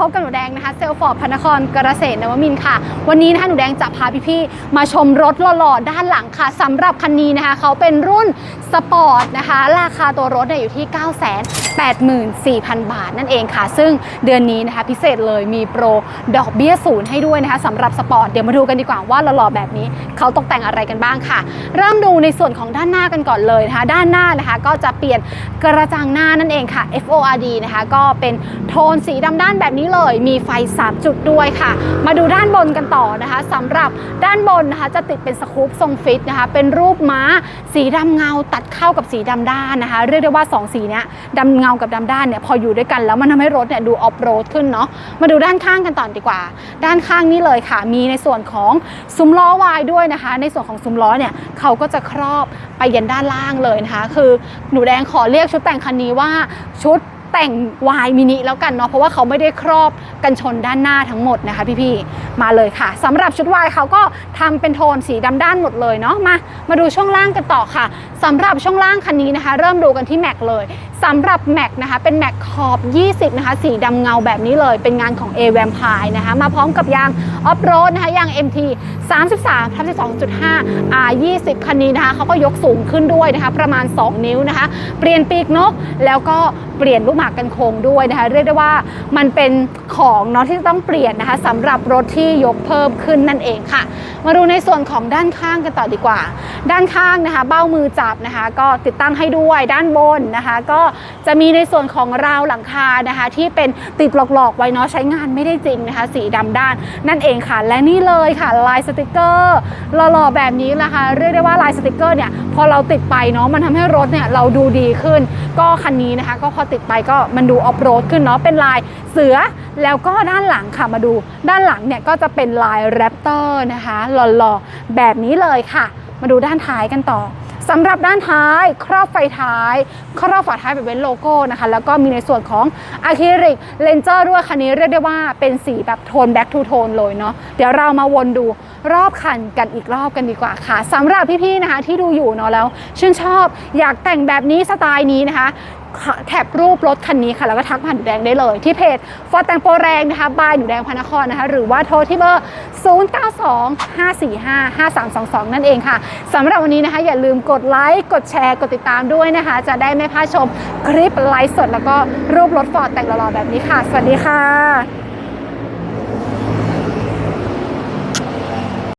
พบกับหนูแดงนะคะเซลฟอร์ดพนครกระเษตรนวมินค่ะ วันนี้นะคะหนูแดงจะพาพี่ๆมาชมรถหล่อๆด้านหลังค่ะสำหรับคันนี้นะคะเขาเป็นรุ่นสปอร์ตนะคะ ราคาตัวรถเนี่ยอยู่ที่ 9 0 0 0 0 84,000 บาทนั่นเองค่ะ ซึ่งเดือนนี้นะคะพิเศษเลยมีโปรดอกเบี้ยศูนย์ให้ด้วยนะคะสำหรับสปอร์ต เดี๋ยวมาดูกันดีกว่าว่าหล่อๆแบบนี้เขาตกแต่งอะไรกันบ้างค่ะ เริ่มดูในส่วนของด้านหน้ากันก่อนเลยนะคะ ด้านหน้านะคะก็จะเปลี่ยนกระจังหน้านั่นเองค่ะ FORD นะคะก็เป็นโทนสีดำด้านแบบนี้เลย มีไฟ 3 จุดด้วยค่ะ มาดูด้านบนกันต่อนะคะสำหรับด้านบนนะคะจะติดเป็นสกู๊ปทรงฟิตนะคะเป็นรูปม้าสีดำเงาตัดเข้ากับสีดำด้านนะคะ เรียกได้ว่า 2 สีเนี้ยดำเงากับดำด้านเนี่ยพออยู่ด้วยกันแล้วมันทำให้รถเนี่ยดูออฟโรดขึ้นเนาะมาดูด้านข้างกันต่อดีกว่า ด้านข้างนี้เลยค่ะ มีในส่วนของซุ้มล้อวายด้วยนะคะ ในส่วนของซุ้มล้อเนี่ยเขาก็จะครอบไปยันด้านล่างเลยนะคะ คือหนูแดงขอเรียกชุดแต่งคันนี้ว่าชุด แต่งวายมินิแล้วกันเนาะเพราะว่าเขาไม่ได้ครอบกันชนด้านหน้าทั้งหมดนะคะพี่ๆมาเลยค่ะสำหรับชุดวายเขาก็ทำเป็นโทนสีดำด้านหมดเลยเนาะมามาดูช่วงล่างกันต่อค่ะสำหรับช่วงล่างคันนี้นะคะ เริ่มดูกันที่แม็กเลยสำหรับแม็กนะคะเป็นแม็กขอบ 20 นะคะ สีดำเงาแบบนี้เลยเป็นงานของ A v a m p i r e นะคะ มาพร้อมกับยางออฟโรดนะคะยาง MT 33ทับ12.5 R 20 คันนี้นะคะเขาก็ยกสูงขึ้นด้วยนะคะ ประมาณ 2 นิ้วนะคะ เปลี่ยนปีกนกแล้วก็ เปลี่ยนลูกหมากกันโค้งด้วยนะคะ เรียกได้ว่ามันเป็นของเนาะที่ต้องเปลี่ยนนะคะสำหรับรถที่ยกเพิ่มขึ้นนั่นเองค่ะ มาดูในส่วนของด้านข้างกันต่อดีกว่า ด้านข้างนะคะ เบ้ามือจับนะคะ ก็ติดตั้งให้ด้วยด้านบนนะคะ ก็จะมีในส่วนของราวหลังคานะคะ ที่เป็นติดหลอกๆไว้เนาะใช้งานไม่ได้จริงนะคะ สีดำด้านนั่นเองค่ะ และนี่เลยค่ะลายสติกเกอร์หล่อๆแบบนี้นะคะ เรียกได้ว่าลายสติกเกอร์เนี่ยพอเราติดไปเนาะมันทำให้รถเนี่ยเราดูดีขึ้น ก็คันนี้นะคะ ก็พอติดไปก็มันดูออฟโรดขึ้นเนาะเป็นลายเสือแล้วก็ด้านหลังค่ะมาดู ด้านหลังเนี่ยก็จะเป็นลายแรปเตอร์นะคะหล่อๆแบบนี้เลยค่ะ มาดูด้านท้ายกันต่อสำหรับด้านท้ายครอบไฟท้าย ครอบฝาท้ายแบบเป็นโลโก้นะคะ แล้วก็มีในส่วนของอะคริลิกเลนเจอร์ด้วยคันนี้เรียกได้ว่าเป็นสีแบบโทนแบ็กทูโทนเลยเนาะเดี๋ยวเรามาวนดูรอบคันกันอีกรอบกันดีกว่าค่ะสำหรับพี่ๆนะคะที่ดูอยู่เนาะแล้ว ชื่นชอบอยากแต่งแบบนี้สไตล์นี้นะคะ แคปรูปรถคันนี้ค่ะ แล้วก็ทักผ่านหนูแดงได้เลย ที่เพจฟอร์แตงโปแรงนะคะบายหนูแดงพนครนะคะ หรือว่าโทรที่เบอร์ 0925455322 นั่นเองค่ะสำหรับวันนี้นะคะ อย่าลืมกดไลค์กดแชร์กดติดตามด้วยนะคะ จะได้ไม่พลาดชมคลิปไลฟ์สด แล้วก็รูปรถฟอร์แตงหล่อๆแบบนี้ค่ะ สวัสดีค่ะ